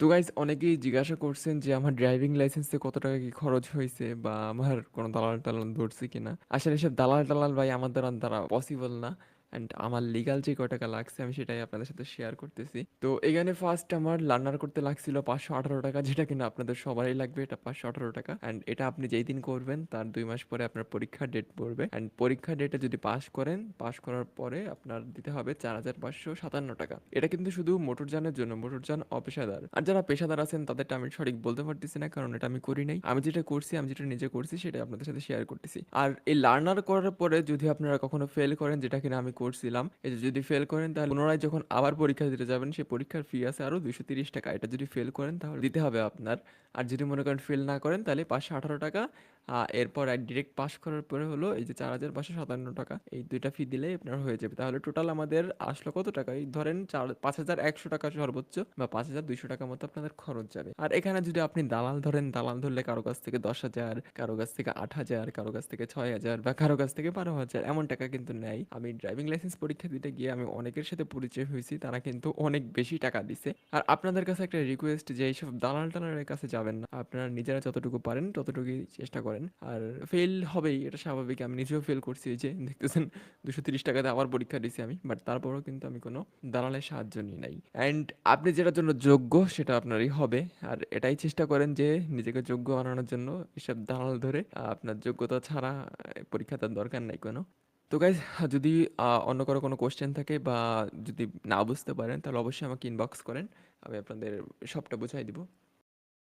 তো গাইজ অনেকেই জিজ্ঞাসা করছেন যে আমার ড্রাইভিং লাইসেন্সে কত টাকা কি খরচ হয়েছে বা আমার কোনো দালাল টালাল ধরছে কিনা। আসলে এসব দালাল টালাল ভাই আমার দ্বারা দ্বারা পসিবল না। অ্যান্ড আমার লিগাল যে কয় টাকা লাগছে আমি সেটাই আপনাদের সাথে শেয়ার করতেছি। তো এখানে ফার্স্ট আমার লার্নার করতে লাগছিল পাঁচশো আঠারো টাকা, যেটা কিনা আপনাদের সবারই লাগবে, এটা পাঁচশো আঠারো টাকা। অ্যান্ড এটা আপনি যেই দিন করবেন, তার দুই মাস পরে আপনার পরীক্ষার ডেট পড়বে। অ্যান্ড পরীক্ষার ডেটে যদি পাস করেন পাস করার পরে আপনার দিতে হবে চার হাজার পাঁচশো সাতান্ন টাকা। এটা কিন্তু শুধু মোটরযানের জন্য, মোটরযান অপেশাদার। আর যারা পেশাদার আছেন, তাদেরটা আমি সঠিক বলতে পারতেছি না, কারণ এটা আমি করি নাই। আমি যেটা করছি, আমি যেটা নিজে করছি সেটা আপনাদের সাথে শেয়ার করতেছি। আর এই লার্নার করার পরে যদি আপনারা কখনো ফেল করেন, যেটা কিনা আমি করছিলাম এটা যদি ফেল করেন তাহলে পুনরায় যখন আবার পরীক্ষা দিতে যাবেন, সেই পরীক্ষার ফি আছে আরও দুইশো তিরিশ টাকা। এটা যদি ফেল করেন তাহলে দিতে হবে আপনার। আর যদি মনে করেন ফেল না করেন তাহলে পাঁচশো আঠারো টাকা এরপর ডিরেক্ট পাস করার পরে হলো এই যে চার হাজার পাঁচশো সাতান্ন টাকা। এই দুইটা ফি দিলেই আপনার হয়ে যাবে। তাহলে টোটাল আমাদের আসলো কত টাকা? এই ধরেন চার, পাঁচ হাজার একশো টাকা সর্বোচ্চ বা পাঁচ হাজার দুইশো টাকা মতো আপনাদের খরচ যাবে। আর এখানে যদি আপনি দালাল ধরেন, দালাল ধরলে কারও কাছ থেকে দশ হাজার, কারও কাছ থেকে আট হাজার, কারও কাছ থেকে ছয় হাজার বা কারও কাছ থেকে বারো হাজার এমন টাকা কিন্তু নেয়। আমি ড্রাইভিং লাইসেন্স পরীক্ষা দিতে গিয়ে আমি অনেকের সাথে পরিচয় হয়েছি, তারা কিন্তু অনেক বেশি টাকা দিছে। আর আপনাদের কাছে একটা রিকোয়েস্ট যে এইসব দালাল টালালের কাছে যাবেন না। আপনারা নিজেরা যতটুকু পারেন ততটুকুই চেষ্টা করেন। আর ফেল হবেই, এটা স্বাভাবিক। আমি নিজেও ফেল করছি যে, দেখতেছেন, দুশো তিরিশ টাকাতে আবার পরীক্ষা দিয়েছি আমি বাট তারপরেও কিন্তু আমি কোনো দালালের সাহায্য নিই নাই। অ্যান্ড আপনি যেটার জন্য যোগ্য, সেটা আপনারই হবে। আর এটাই চেষ্টা করেন যে, নিজেকে যোগ্য বানানোর জন্য এসব দালাল ধরে, আপনার যোগ্যতা ছাড়া পরীক্ষা দেওয়ার দরকার নাই কোনো। তো গাইজ যদি অন্য কারও কোনো কোশ্চেন থাকে বা যদি না বুঝতে পারেন, তাহলে অবশ্যই আমাকে ইনবক্স করেন। আমি আপনাদের সবটা বুঝাই দিব।